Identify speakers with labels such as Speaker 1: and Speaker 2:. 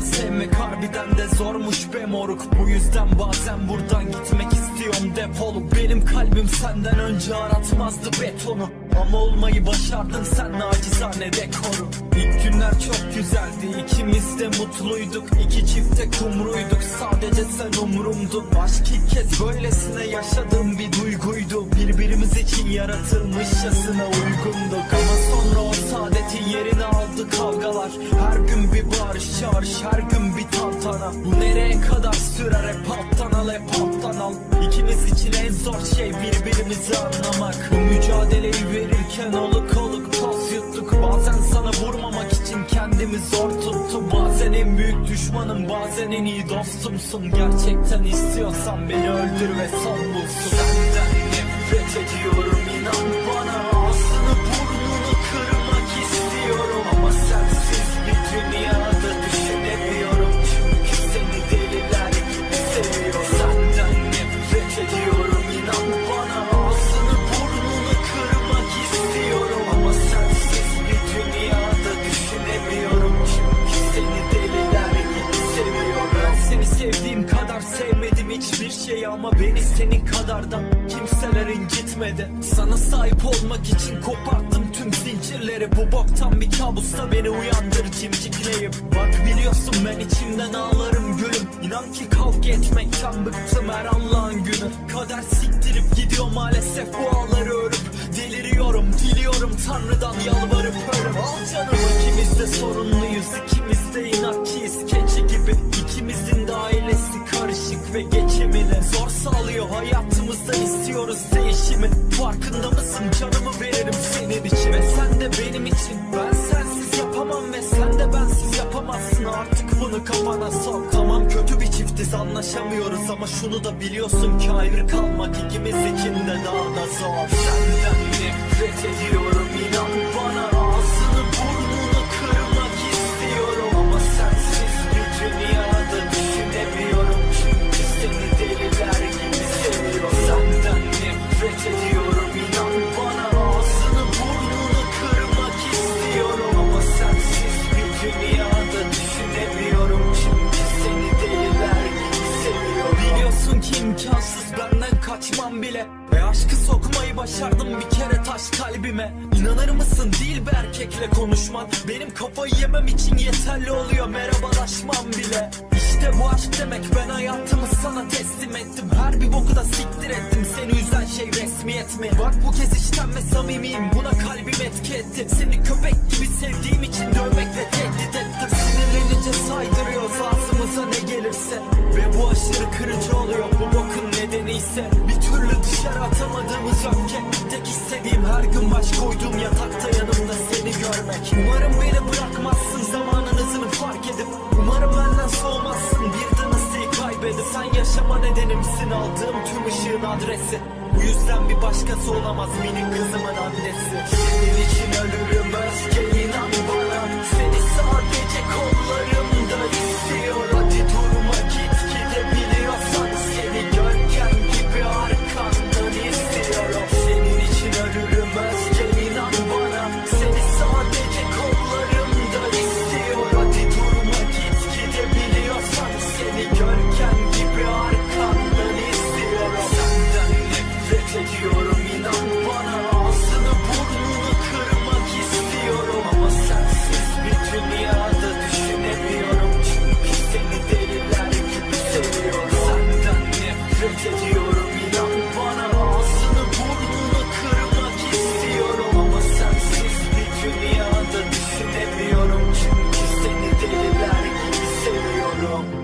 Speaker 1: da sevmek harbiden de zormuş be moruk. Bu yüzden bazen buradan gitmek istiyorum. Defolup Benim kalbim senden önce aratmazdı betonu. Ama olmayı başardın sen nacizane dekoru. İlk günler çok güzeldi. İkimiz de mutluyduk. İki çifte kumruyduk. Sadece sen umurumdun. Aşk ilk kez böylesine yaşadığım bir duyguydu. Birbirimiz için yaratılmışçasına uygunduk Ama sonra o saadetin yerini aldı kavgalar. Her gün bir bağırış çağırış her gün bir tantana. Bu nereye kadar sürer? Hep alttan al hep alttan al. İkimiz için en zor şey birbirimizi anlamak. Bu mücadeleyi verirken oluk oluk toz yuttuk. Bazen sana vurmamak için kendimi zor tuttum. Bazen en büyük düşmanım bazen en iyi dostumsun. Gerçekten istiyorsan beni öldür ve son bulsun senin kadar da kimseler incitmedi. Sana sahip olmak için koparttım tüm zincirleri. Bu boktan bir kabusta beni uyandır cimcikleyip Bak biliyorsun ben içimden ağlarım gülüm. İnan ki kavga etmekten bıktım her Allah'ın günü. Kader siktirip gidiyor maalesef bu ağları tanrıdan yalvarıp ölüm. Al canım ikimiz de sorunluyuz. İkimiz de inatçıyız. Keçi gibi İkimizin de ailesi karışık ve geçimine Zor sağlıyor. Hayatımızda istiyoruz değişimi. Farkında mısın? Canımı veririm senin için. Ve sen de benim için. Ben sensiz yapamam Ve sen de bensiz yapamazsın. Artık bunu kafana sok. Tamam kötü bir çiftiz. Anlaşamıyoruz ama şunu da biliyorsun ki ayrı kalmak ikimiz için de daha da zor. Senden nefret ediyorum aşkı sokmayı başardım bir kere taş kalbime. İnanır mısın? Değil bir erkekle konuşman. Benim kafayı yemem için yeterli oluyor. Merhabalaşmam bile. İşte bu aşk demek. Ben hayatımı sana teslim ettim. Her bir boku da siktir ettim. Seni üzen şey resmiyet mi? Bak bu kez içten ve samimiyim. Buna kalbim etki etti. Seni köpek gibi sevdiğim için dövmekle tehdit ettim. Sinirlenince saydırıyoruz ağzımıza ne gelirse. Ve bu aşırı kırıcı oluyor nedenimsin aldığım tüm ışığın adresi. Bu yüzden bir başkası olamaz minik kızımın annesi. Senin için ölürüm özge inan kollarım Rome.